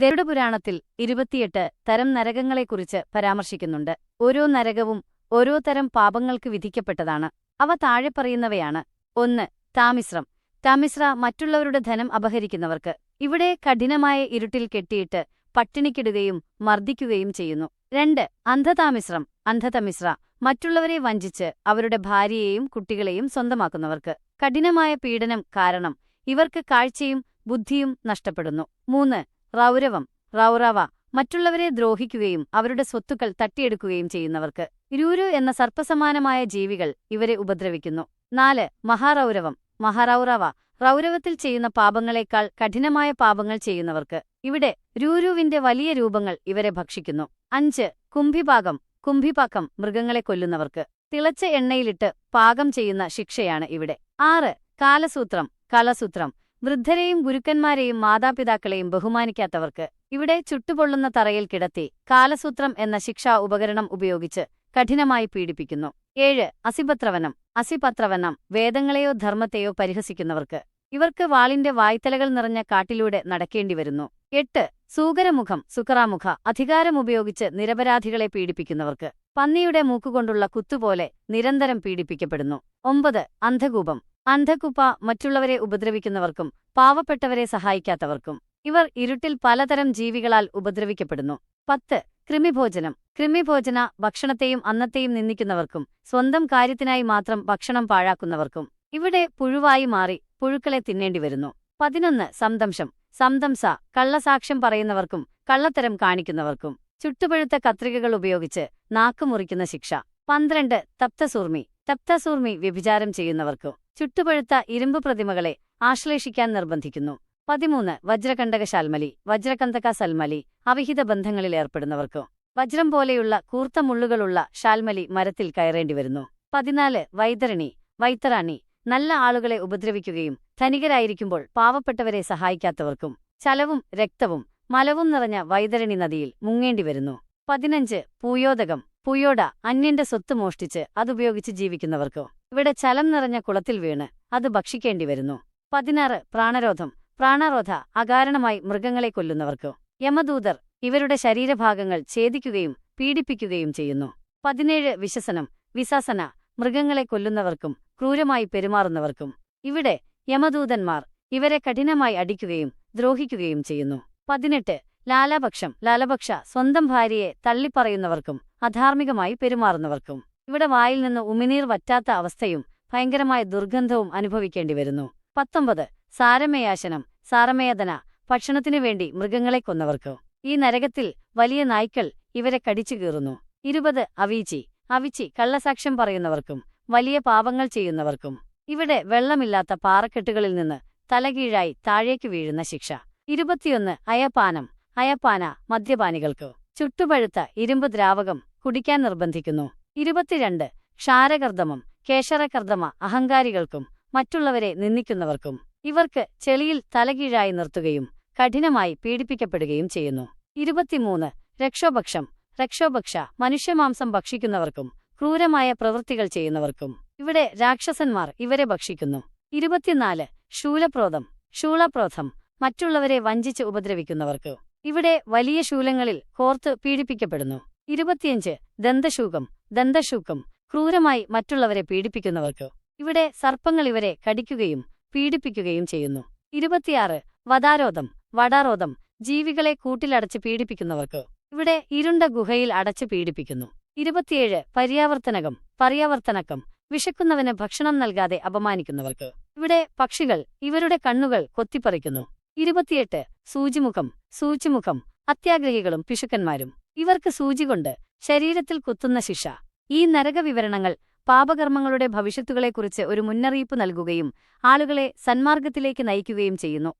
ഗരുഡപുരാണത്തിൽ ഇരുപത്തിയെട്ട് തരം നരകങ്ങളെക്കുറിച്ച് പരാമർശിക്കുന്നുണ്ട്. ഓരോ നരകവും ഓരോ തരം പാപങ്ങൾക്ക് വിധിക്കപ്പെട്ടതാണ്. അവ താഴെ പറയുന്നവയാണ്. ഒന്ന് താമിശ്രം. താമിശ്ര മറ്റുള്ളവരുടെ ധനം അപഹരിക്കുന്നവർക്ക് ഇവിടെ കഠിനമായ ഇരുട്ടിൽ കെട്ടിയിട്ട് പട്ടിണിക്കിടുകയും മർദ്ദിക്കുകയും ചെയ്യുന്നു. രണ്ട് അന്ധതാമിശ്രം. അന്ധതമിശ്ര മറ്റുള്ളവരെ വഞ്ചിച്ച് അവരുടെ ഭാര്യയെയും കുട്ടികളെയും സ്വന്തമാക്കുന്നവർക്ക് കഠിനമായ പീഡനം കാരണം ഇവർക്ക് കാഴ്ചയും ബുദ്ധിയും നഷ്ടപ്പെടുന്നു. മൂന്ന് റൗരവം റൗറവ മറ്റുള്ളവരെ ദ്രോഹിക്കുകയും അവരുടെ സ്വത്തുക്കൾ തട്ടിയെടുക്കുകയും ചെയ്യുന്നവർക്ക്. രൂരു എന്ന സർപ്പസമാനമായ ജീവികൾ ഇവരെ ഉപദ്രവിക്കുന്നു. നാല് മഹാറൗരവം. മഹാറൗറവ റൗരവത്തിൽ ചെയ്യുന്ന പാപങ്ങളെക്കാൾ കഠിനമായ പാപങ്ങൾ ചെയ്യുന്നവർക്ക്. ഇവിടെ രൂരുവിന്റെ വലിയ രൂപങ്ങൾ ഇവരെ ഭക്ഷിക്കുന്നു. അഞ്ച് കുംഭിപാകം കുംഭിപാക്കം മൃഗങ്ങളെ കൊല്ലുന്നവർക്ക്. തിളച്ച എണ്ണയിലിട്ട് പാകം ചെയ്യുന്ന ശിക്ഷയാണ് ഇവിടെ. ആറ് കാലസൂത്രം. കലസൂത്രം. വൃദ്ധരെയും ഗുരുക്കന്മാരെയും മാതാപിതാക്കളെയും ബഹുമാനിക്കാത്തവർക്ക് ഇവിടെ ചുട്ടുപൊള്ളുന്ന തറയിൽ കിടത്തി കാലസൂത്രം എന്ന ശിക്ഷാ ഉപകരണം ഉപയോഗിച്ച് കഠിനമായി പീഡിപ്പിക്കുന്നു. ഏഴ് അസിപത്രവനം. അസിപത്രവനം വേദങ്ങളെയോ ധർമ്മത്തെയോ പരിഹസിക്കുന്നവർക്ക് ഇവർക്ക് വാളിന്റെ വായ്ത്തലകൾ നിറഞ്ഞ കാട്ടിലൂടെ നടക്കേണ്ടി വരുന്നു എട്ട് സൂകരമുഖം സുക്കറാമുഖ അധികാരമുപയോഗിച്ച് നിരപരാധികളെ പീഡിപ്പിക്കുന്നവർക്ക് പന്നിയുടെ മൂക്കുകൊണ്ടുള്ള കുത്തുപോലെ നിരന്തരം പീഡിപ്പിക്കപ്പെടുന്നു. ഒമ്പത് അന്ധകൂപം അന്ധകുപ്പ മറ്റുള്ളവരെ ഉപദ്രവിക്കുന്നവർക്കും പാവപ്പെട്ടവരെ സഹായിക്കാത്തവർക്കും ഇവർ ഇരുട്ടിൽ പലതരം ജീവികളാൽ ഉപദ്രവിക്കപ്പെടുന്നു. പത്ത്. കൃമിഭോജനം. കൃമിഭോജന ഭക്ഷണത്തെയും അന്നത്തെയും നിന്ദിക്കുന്നവർക്കും സ്വന്തം കാര്യത്തിനായി മാത്രം ഭക്ഷണം പാഴാക്കുന്നവർക്കും ഇവിടെ പുഴുവായി മാറി പുഴുക്കളെ തിന്നേണ്ടി വരുന്നു. പതിനൊന്ന്. സംദംശം സംദംസ കള്ളസാക്ഷ്യം പറയുന്നവർക്കും കള്ളത്തരം കാണിക്കുന്നവർക്കും ചുട്ടുപഴുത്ത കത്രികകൾ ഉപയോഗിച്ച് നാക്കുമുറിക്കുന്ന ശിക്ഷ. പന്ത്രണ്ട്. തപ്തസൂർമി. തപ്തസൂർമി വ്യഭിചാരം ചെയ്യുന്നവർക്കു ചുട്ടുപഴുത്ത ഇരുമ്പ് പ്രതിമകളെ ആശ്ലേഷിക്കാൻ നിർബന്ധിക്കുന്നു. പതിമൂന്ന് വജ്രകണ്ടകശാൽമലി വജ്രകന്തക സൽമലി അവിഹിത ബന്ധങ്ങളിൽ ഏർപ്പെടുന്നവർക്ക്. വജ്രം പോലെയുള്ള കൂർത്ത മുള്ളുകളുള്ള ഷാൽമലി മരത്തിൽ കയറേണ്ടി വരുന്നു പതിനാല് വൈതരണി വൈത്തറാണി നല്ല ആളുകളെ ഉപദ്രവിക്കുകയും ധനികരായിരിക്കുമ്പോൾ പാവപ്പെട്ടവരെ സഹായിക്കാത്തവർക്കും ചലവും രക്തവും മലവും നിറഞ്ഞ വൈതരണി നദിയിൽ മുങ്ങേണ്ടി വരുന്നു പതിനഞ്ച് പൂയോദകം പുയോട അന്യന്റെ സ്വത്ത് മോഷ്ടിച്ച് അതുപയോഗിച്ച് ജീവിക്കുന്നവർക്കോ. ഇവിടെ ചലം നിറഞ്ഞ കുളത്തിൽ വീണ് അത് ഭക്ഷിക്കേണ്ടി വരുന്നു. പതിനാറ്. പ്രാണരോധം. പ്രാണരോധ അകാരണമായി മൃഗങ്ങളെ കൊല്ലുന്നവർക്കോ. യമദൂതർ ഇവരുടെ ശരീരഭാഗങ്ങൾ ഛേദിക്കുകയും പീഡിപ്പിക്കുകയും ചെയ്യുന്നു. പതിനേഴ്. വിശസനം വിസാസന മൃഗങ്ങളെ കൊല്ലുന്നവർക്കും ക്രൂരമായി പെരുമാറുന്നവർക്കും. ഇവിടെ യമദൂതന്മാർ ഇവരെ കഠിനമായി അടിക്കുകയും ദ്രോഹിക്കുകയും ചെയ്യുന്നു. പതിനെട്ട്. ലാലപക്ഷം. ലാലപക്ഷ സ്വന്തം ഭാര്യയെ തള്ളിപ്പറയുന്നവർക്കും അധാർമികമായി പെരുമാറുന്നവർക്കും ഇവിടെ വായിൽ നിന്ന് ഉമിനീർ വറ്റാത്ത അവസ്ഥയും ഭയങ്കരമായ ദുർഗന്ധവും അനുഭവിക്കേണ്ടി വരുന്നു. പത്തൊമ്പത് സാരമേയാശനം സാരമേയതന ഭക്ഷണത്തിനു വേണ്ടി മൃഗങ്ങളെ കൊന്നവർക്ക്. ഈ നരകത്തിൽ വലിയ നായ്ക്കൾ ഇവരെ കടിച്ചു കീറുന്നു. ഇരുപത് അവീച്ചി അവിച്ചി കള്ളസാക്ഷ്യം പറയുന്നവർക്കും വലിയ പാപങ്ങൾ ചെയ്യുന്നവർക്കും. ഇവിടെ വെള്ളമില്ലാത്ത പാറക്കെട്ടുകളിൽ നിന്ന് തലകീഴായി താഴേക്ക് വീഴുന്ന ശിക്ഷ. ഇരുപത്തിയൊന്ന് അയപാനം അയപാന മദ്യപാനികൾക്ക്. ചുട്ടുപഴുത്ത ഇരുമ്പ് ദ്രാവകം കുടിക്കാൻ നിർബന്ധിക്കുന്നു. ഇരുപത്തിരണ്ട്. ക്ഷാരകർദമം കേശരകർദമ അഹങ്കാരികൾക്കും മറ്റുള്ളവരെ നിന്ദിക്കുന്നവർക്കും ഇവർക്ക് ചെളിയിൽ തലകീഴായി നിർത്തുകയും കഠിനമായി പീഡിപ്പിക്കപ്പെടുകയും ചെയ്യുന്നു. ഇരുപത്തിമൂന്ന്. രക്ഷോപക്ഷം രക്ഷോപക്ഷ മനുഷ്യമാംസം ഭക്ഷിക്കുന്നവർക്കും ക്രൂരമായ പ്രവൃത്തികൾ ചെയ്യുന്നവർക്കും ഇവിടെ രാക്ഷസന്മാർ ഇവരെ ഭക്ഷിക്കുന്നു. ഇരുപത്തിനാല്. ശൂലപ്രോധം ശൂളപ്രോധം മറ്റുള്ളവരെ വഞ്ചിച്ച് ഉപദ്രവിക്കുന്നവർക്ക് ഇവിടെ വലിയ ശൂലങ്ങളിൽ കോർത്ത് പീഡിപ്പിക്കപ്പെടുന്നു. ഇരുപത്തിയഞ്ച്. ദന്തശൂകം ദന്തശൂക്കം. ക്രൂരമായി മറ്റുള്ളവരെ പീഡിപ്പിക്കുന്നവർക്ക്. ഇവിടെ സർപ്പങ്ങൾ ഇവരെ കടിക്കുകയും പീഡിപ്പിക്കുകയും ചെയ്യുന്നു. ഇരുപത്തിയാറ്. വദാരോധം വടാരോധം. ജീവികളെ കൂട്ടിലടച്ച് പീഡിപ്പിക്കുന്നവർക്ക്. ഇവിടെ ഇരുണ്ട ഗുഹയിൽ അടച്ച് പീഡിപ്പിക്കുന്നു. ഇരുപത്തിയേഴ്. പര്യാവർത്തനകം. പര്യാവർത്തനക്കം. വിശക്കുന്നവന് ഭക്ഷണം നൽകാതെ അപമാനിക്കുന്നവർക്ക്. ഇവിടെ പക്ഷികൾ ഇവരുടെ കണ്ണുകൾ കൊത്തിപ്പറിക്കുന്നു. ഇരുപത്തിയെട്ട്. സൂചിമുഖം. സൂചിമുഖം. അത്യാഗ്രഹികളും പിശുക്കന്മാരും. ഇവർക്ക് സൂചികൊണ്ട് ശരീരത്തിൽ കുത്തുന്ന ശിക്ഷ. ഈ നരക വിവരണങ്ങൾ പാപകർമ്മങ്ങളുടെ ഭവിഷ്യത്തുകളെക്കുറിച്ച് ഒരു മുന്നറിയിപ്പ് നൽകുകയും ആളുകളെ സന്മാർഗത്തിലേക്ക് നയിക്കുകയും ചെയ്യുന്നു.